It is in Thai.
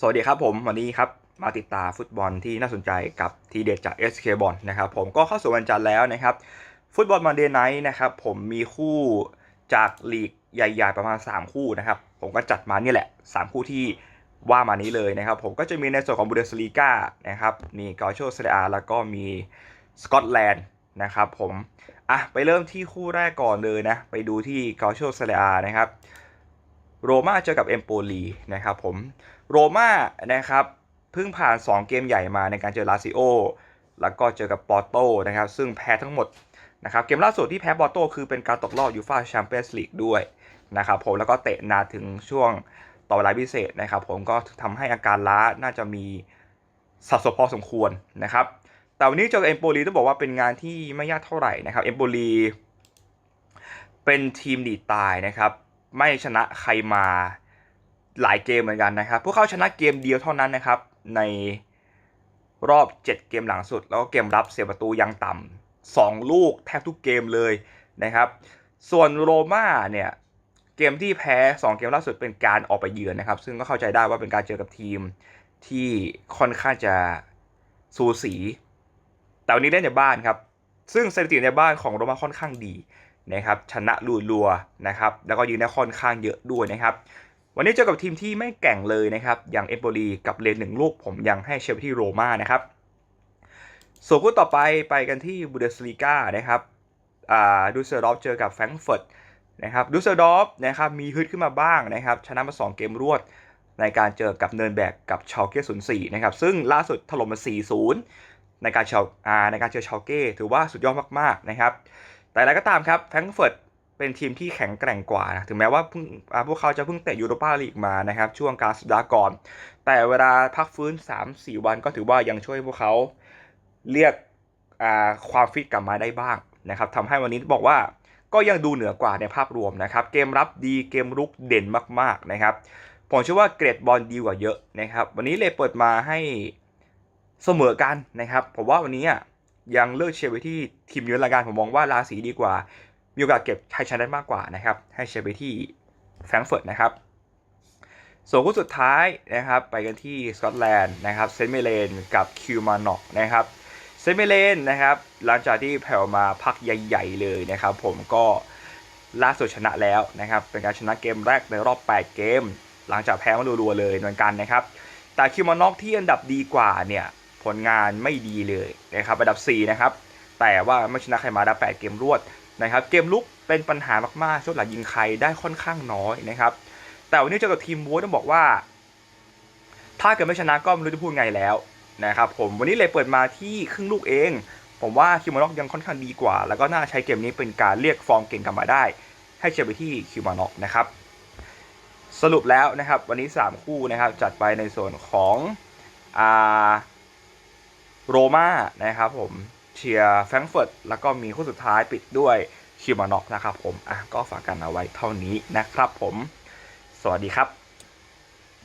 สวัสดีครับผม วันนี้ครับ มาติดตามฟุตบอลที่น่าสนใจกับทีเด็ดจาก SK บอลนะครับผมก็เข้าสู่วันจันทร์แล้วนะครับ ฟุตบอลมาเดย์ไนท์นะครับผมมีคู่จากลีกใหญ่ๆประมาณ 3 คู่นะครับ ผมก็จัดมาเนี่ยแหละ 3 คู่ที่ว่ามานี้เลยนะครับ ผมก็จะมีในส่วนของบูเดสลีกานะครับมีกาโชเซเรียแล้วก็มีสกอตแลนด์นะครับผมอะไปเริ่มที่คู่แรกก่อนเลยนะไปดูที่กาโชเซเรียนะครับโรม่าเจอกับเอมโปลีนะครับผม โรม่านะครับเพิ่งผ่าน 2 เกมใหญ่มาในการเจอลาซิโอแล้วก็เจอกับปอร์โตนะครับ ซึ่งแพ้ทั้งหมดนะครับเกมล่าสุดที่แพ้ปอร์โตคือเป็นการตกรอบยูฟ่าแชมเปี้ยนส์ลีกด้วยนะครับผมแล้วก็เตะนาถึงช่วงต่อเวลาพิเศษนะครับ ผมก็ทำให้อาการล้าน่าจะมีสัดส่วนพอสมควรนะครับ แต่วันนี้เจอกับเอมโปลีต้องบอกว่าเป็นงานที่ไม่ยากเท่าไหร่นะครับเอมโปลีเป็นทีมดีตายนะครับ ไม่ชนะใครมา หลายเกมเหมือนกันนะครับ พวกเขาชนะเกมเดียวเท่านั้นนะครับ ในรอบ 7 เกมหลังสุด แล้วก็เกมรับเสียประตูยังต่ำสองลูกแทบทุกเกมเลยนะครับ ส่วนโรม่าเนี่ยเกมที่แพ้ 2 เกมล่าสุดเป็นการออกไปเยือนนะครับ ซึ่งก็เข้าใจได้ว่าเป็นการเจอกับทีมที่ค่อนข้างจะสูสี แต่วันนี้เล่นในบ้านครับ ซึ่งสถิติในบ้านของโรม่าค่อนข้างดีนะครับ ชนะรัวๆนะครับ แล้วก็ยืนได้ค่อนข้างเยอะด้วยนะครับ วันนี้เจอกับทีมที่ไม่แก่งเลยนะครับ อย่างเอมโปลีกับเลนหนึ่งลูกผมยังให้เชฟที่โรม่านะครับส่วนคู่ต่อไปไปกันที่บูเดสลีกานะครับอ่าดูเซอร์ดอฟเจอกับแฟรงก์เฟิร์ตนะครับดูเซอร์ดอฟนะครับมีฮึดขึ้นมาบ้างนะครับชนะมา 2 เกมรวดในการเจอกับเนินแบกกับชาวเก้ศูนย์สี่นะครับซึ่งล่าสุดถล่มมา 4-0 ในการชาวในการเจอชาวเก้ถือว่าสุดยอดมากๆนะครับแต่อะไรก็ตามครับแฟรงก์เฟิร์ต เป็นทีมที่แข็งแกร่งกว่านะถึงแม้ว่าเพิ่งพวกเขาจะเพิ่งเตะยูโรปาลีกมานะครับ ช่วงกลารสัปดาห์ก่อน แต่เวลาพักฟื้น 3-4 วันก็ถือว่ายังช่วยพวกเขาเรียกความฟิตกลับมาได้บ้างนะครับทำให้วันนี้บอกว่าก็ยังดูเหนือกว่าในภาพรวมนะครับ เกมรับดีเกมรุกเด่นมากๆนะครับผมเชื่อว่าเกรดบอลดีกว่าเยอะนะครับ วันนี้เลยเปิดมาให้เสมอกันนะครับผมว่าวันนี้อะยังเลือกเชียร์ไปที่ทีมเยือนรายการผมมองว่าราศีดีกว่า มีโอกาสเก็บชัยชนะได้มากกว่านะครับให้เชียร์ไปที่แฟรงก์เฟิร์ตนะครับส่วนคู่สุดท้ายนะครับไปกันที่สกอตแลนด์นะครับเซนต์เมเลนกับคิวมานอกนะครับเซนต์เมเลนนะครับหลังจากที่แผ่วมาพักใหญ่ๆเลยนะครับผมก็ล่าสุดชนะแล้วนะครับเป็นการชนะเกมแรกในรอบ 8 เกม หลังจากแพ้มารัวๆเลยเหมือนกันนะครับแต่คิวมานอกที่อันดับดีกว่าเนี่ยผลงานไม่ดีเลยนะครับอันดับ 4 นะครับแต่ว่าไม่ชนะใครมาได้8เกมรวด นะครับเกมลุกเป็นปัญหามากๆช่วงหลังยิงใครได้ค่อนข้างน้อยนะครับ แต่วันนี้เจอกับทีมวูดต้องบอกว่า ถ้าเกิดไม่ชนะก็ไม่รู้จะพูดไงแล้วนะครับผมวันนี้เลยเปิดมาที่ครึ่งลูกเอง ผมว่าคิวมานอกยังค่อนข้างดีกว่า แล้วก็น่าใช้เกมนี้เป็นการเรียกฟอร์มเก่งกลับมาได้ ให้เชียร์ไปที่คิวมานอกนะครับสรุปแล้วนะครับวันนี้ 3 คู่นะครับจัดไปในส่วนของอโรม่านะครับผม เชียร์แฟรงก์เฟิร์ตแล้วก็มีคู่สุดท้ายปิดด้วยคิวมานอกนะครับผมอะก็ฝากกันเอาไว้เท่านี้นะครับผม สวัสดีครับ